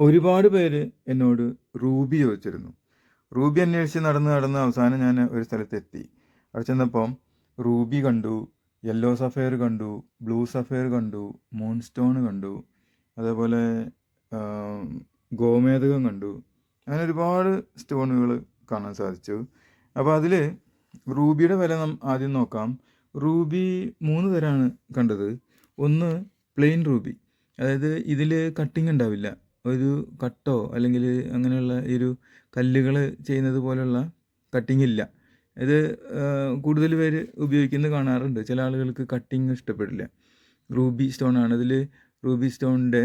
ഒരുപാട് പേര് എന്നോട് റൂബി ചോദിച്ചിരുന്നു. റൂബി അന്വേഷിച്ച് നടന്ന് നടന്ന് അവസാനം ഞാൻ ഒരു സ്ഥലത്തെത്തി. അവിടെ ചെന്നപ്പം റൂബി കണ്ടു യെല്ലോ സഫയർ കണ്ടു ബ്ലൂ സഫയർ കണ്ടു മൂൺ സ്റ്റോൺ കണ്ടു അതേപോലെ ഗോമേതകം കണ്ടു. അങ്ങനെ ഒരുപാട് സ്റ്റോണുകൾ കാണാൻ സാധിച്ചു. അപ്പോൾ അതിൽ റൂബിയുടെ വില നാം ആദ്യം നോക്കാം. റൂബി മൂന്ന് തരമാണ് കണ്ടത്. ഒന്ന് പ്ലെയിൻ റൂബി. അതായത് ഇതിൽ കട്ടിങ് ഉണ്ടാവില്ല. ഒരു കട്ടോ അല്ലെങ്കിൽ അങ്ങനെയുള്ള ഈ ഒരു കല്ലുകൾ ചെയ്യുന്നത് പോലെയുള്ള കട്ടിംഗ് ഇല്ല. ഇത് കൂടുതൽ പേര് ഉപയോഗിക്കുന്നത് കാണാറുണ്ട്. ചില ആളുകൾക്ക് കട്ടിങ് ഇഷ്ടപ്പെടില്ല. റൂബി സ്റ്റോൺ ആണ്. ഇതിൽ റൂബി സ്റ്റോണിന്റെ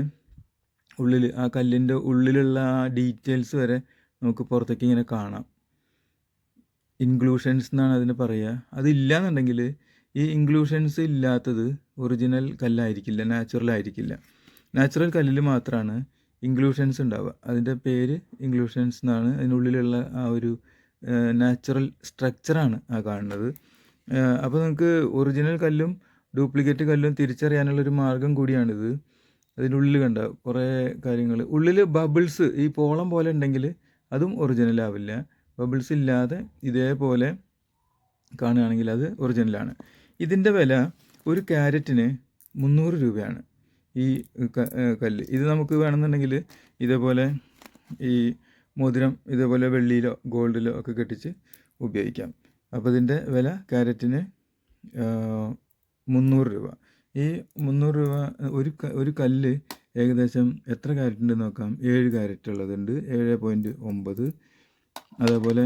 ഉള്ളിൽ ആ കല്ലിന്റെ ഉള്ളിലുള്ള ആ ഡീറ്റെയിൽസ് വരെ നമുക്ക് പുറത്തേക്ക് ഇങ്ങനെ കാണാം. ഇൻക്ലൂഷൻസ് എന്നാണ് അതിന് പറയുക. അതില്ല എന്നുണ്ടെങ്കിൽ ഈ ഇൻക്ലൂഷൻസ് ഇല്ലാത്തത് ഒറിജിനൽ കല്ലായിരിക്കില്ല നാച്ചുറൽ ആയിരിക്കില്ല. നാച്ചുറൽ കല്ലിൽ മാത്രമാണ് ഇൻക്ലൂഷൻസ് ഉണ്ടാവുക. അതിന്റെ പേര് ഇൻക്ലൂഷൻസ് എന്നാണ്. അതിനുള്ളിലുള്ള ആ ഒരു നാച്ചുറൽ സ്ട്രക്ചറാണ് ആ കാണുന്നത്. അപ്പോൾ നമുക്ക് ഒറിജിനൽ കല്ലും ഡ്യൂപ്ലിക്കേറ്റ് കല്ലും തിരിച്ചറിയാനുള്ളൊരു മാർഗം കൂടിയാണിത്. അതിന്റെ ഉള്ളിൽ കണ്ട കുറേ കാര്യങ്ങൾ. ഉള്ളിൽ ബബിൾസ് ഈ പോളം പോലെ ഉണ്ടെങ്കിൽ അതും ഒറിജിനൽ ആവില്ല. ബബിൾസ് ഇല്ലാതെ ഇതേപോലെ കാണുകയാണെങ്കിൽ അത് ഒറിജിനലാണ് ഇതിന്റെ വില ഒരു ക്യാരറ്റിന് മുന്നൂറ് രൂപയാണ്. ഈ കല്ല്. ഇത് നമുക്ക് വേണമെന്നുണ്ടെങ്കിൽ ഇതേപോലെ ഈ മോതിരം ഇതേപോലെ വെള്ളിയിലോ ഗോൾഡിലോ ഒക്കെ കെട്ടിച്ച് ഉപയോഗിക്കാം. അപ്പോൾ ഇതിന്റെ വില ക്യാരറ്റിന് മുന്നൂറ് രൂപ. ഈ മുന്നൂറ് രൂപ ഒരു ഒരു കല്ല് ഏകദേശം എത്ര ക്യാരറ്റ് നോക്കാം. ഏഴ് ക്യാരറ്റ് ഉള്ളതുണ്ട്. ഏഴ് പോയിന്റ് ഒമ്പത്. അതേപോലെ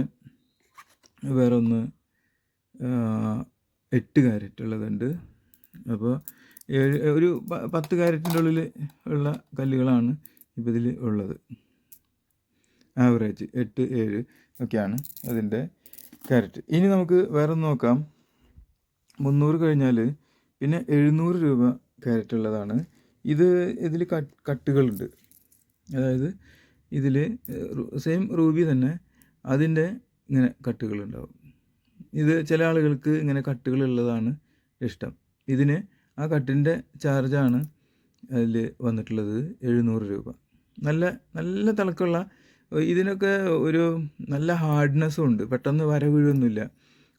വേറൊന്ന് എട്ട് ക്യാരറ്റ് ഉള്ളതുണ്ട്. അപ്പോൾ ഒരു പത്ത് ക്യാരറ്റിന്റെ ഉള്ളിൽ ഉള്ള കല്ലുകളാണ് ഇപ്പോൾ ഇതിൽ ഉള്ളത്. ആവറേജ് എട്ട് ഏഴ് ഒക്കെയാണ് അതിന്റെ കാരറ്റ് ഇനി നമുക്ക് വേറെ നോക്കാം. മുന്നൂറ് കഴിഞ്ഞാൽ പിന്നെ എഴുന്നൂറ് രൂപ കാരറ്റ് ഉള്ളതാണ്. ഇത് ഇതിൽ കട്ടുകളുണ്ട്. അതായത് ഇതിൽ സെയിം റൂബി തന്നെ അതിന്റെ ഇങ്ങനെ കട്ടുകളുണ്ടാവും. ഇത് ചില ആളുകൾക്ക് ഇങ്ങനെ കട്ടുകളുള്ളതാണ് ഇഷ്ടം. ഇതിന് ആ കട്ടിന്റെ ചാർജാണ് അതിൽ വന്നിട്ടുള്ളത് എഴുന്നൂറ് രൂപ. നല്ല നല്ല തിളക്കമുള്ള ഇതിനൊക്കെ ഒരു നല്ല ഹാർഡ്നെസ്സും ഉണ്ട്. പെട്ടെന്ന് വര വീഴൊന്നുമില്ല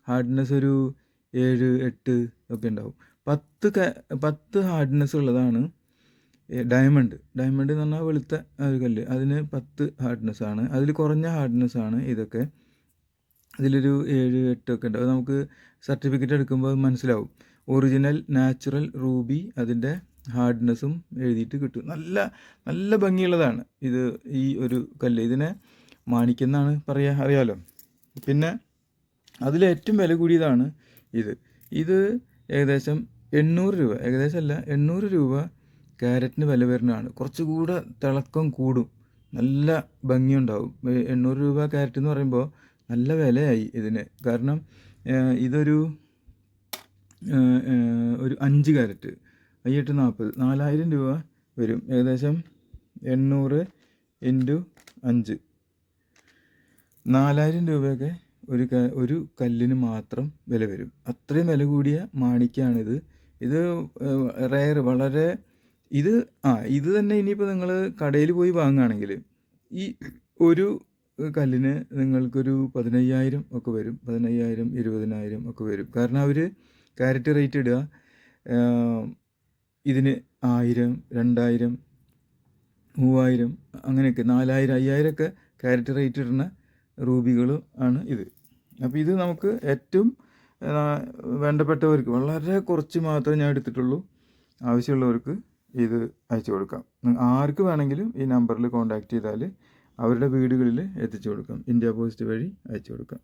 ഹാർഡ്നെസ് ഒരു ഏഴ് എട്ട് ഒക്കെ ഉണ്ടാവും. പത്ത് ക- പത്ത് ഹാർഡ്നെസ് ഉള്ളതാണ് ഡയമണ്ട് ഡയമണ്ട് എന്ന് പറഞ്ഞാൽ വെളുത്ത ഒരു കല്ല്. അതിന് പത്ത് ഹാർഡ്നെസ്സാണ് അതിൽ കുറഞ്ഞ ഹാർഡ്നെസ്സാണ് ഇതൊക്കെ. ഇതിലൊരു ഏഴ് എട്ടൊക്കെ ഉണ്ട്. അത് നമുക്ക് സർട്ടിഫിക്കറ്റ് എടുക്കുമ്പോൾ അത് മനസ്സിലാവും. ഒറിജിനൽ നാച്ചുറൽ റൂബി അതിന്റെ ഹാർഡ്നെസ്സും എഴുതിയിട്ട് കിട്ടും. നല്ല നല്ല ഭംഗിയുള്ളതാണ് ഇത് ഈ ഒരു കല്ല്. ഇതിനെ മാണിക്കെന്നാണ് പറയാ അറിയാലോ? പിന്നെ അതിലേറ്റവും വില കൂടിയതാണ് ഇത്. ഇത് ഏകദേശം എണ്ണൂറ് രൂപ ഏകദേശം അല്ല എണ്ണൂറ് രൂപ ക്യാരറ്റിന് വില വരുന്നതാണ്. കുറച്ചുകൂടെ തിളക്കം കൂടും. നല്ല ഭംഗിയുണ്ടാവും. എണ്ണൂറ് രൂപ ക്യാരറ്റ് എന്ന് പറയുമ്പോൾ നല്ല വിലയായി ഇതിന്. കാരണം ഇതൊരു ഒരു അഞ്ച് ക്യാരറ്റ് അയ്യെട്ട് നാൽപ്പത് നാലായിരം രൂപ വരും. ഏകദേശം എണ്ണൂറ് ഇന്റു അഞ്ച്. നാലായിരം രൂപയൊക്കെ ഒരു ക ഒരു കല്ലിന് മാത്രം വില വരും. അത്രയും വില കൂടിയ മാണിക്കാണിത് ഇത് റെയർ വളരെ ഇത് ആ ഇത് തന്നെ ഇനിയിപ്പോൾ നിങ്ങൾ കടയിൽ പോയി വാങ്ങുകയാണെങ്കിൽ ഈ ഒരു കല്ലിന് നിങ്ങൾക്കൊരു പതിനയ്യായിരം ഒക്കെ വരും. പതിനയ്യായിരം ഇരുപതിനായിരം ഒക്കെ വരും. കാരണം അവർ ക്യാരറ്റ് റേറ്റ് ഇടുക. ഇതിന് ആയിരം രണ്ടായിരം മൂവായിരം അങ്ങനെയൊക്കെ നാലായിരം അയ്യായിരമൊക്കെ ക്യാരറ്റ് റേറ്റ് ഇടുന്ന റൂബികൾ ആണ് ഇത്. അപ്പോൾ ഇത് നമുക്ക് ഏറ്റവും വേണ്ടപ്പെട്ടവർക്ക് വളരെ കുറച്ച് മാത്രമേ ഞാൻ എടുത്തിട്ടുള്ളൂ. ആവശ്യമുള്ളവർക്ക് ഇത് അയച്ചു കൊടുക്കാം. ആർക്ക് വേണമെങ്കിലും ഈ നമ്പറിൽ കോൺടാക്റ്റ് ചെയ്താൽ അവരുടെ വീടുകളിൽ എത്തിച്ചു കൊടുക്കാം. ഇന്ത്യ പോസ്റ്റ് വഴി അയച്ചു കൊടുക്കാം.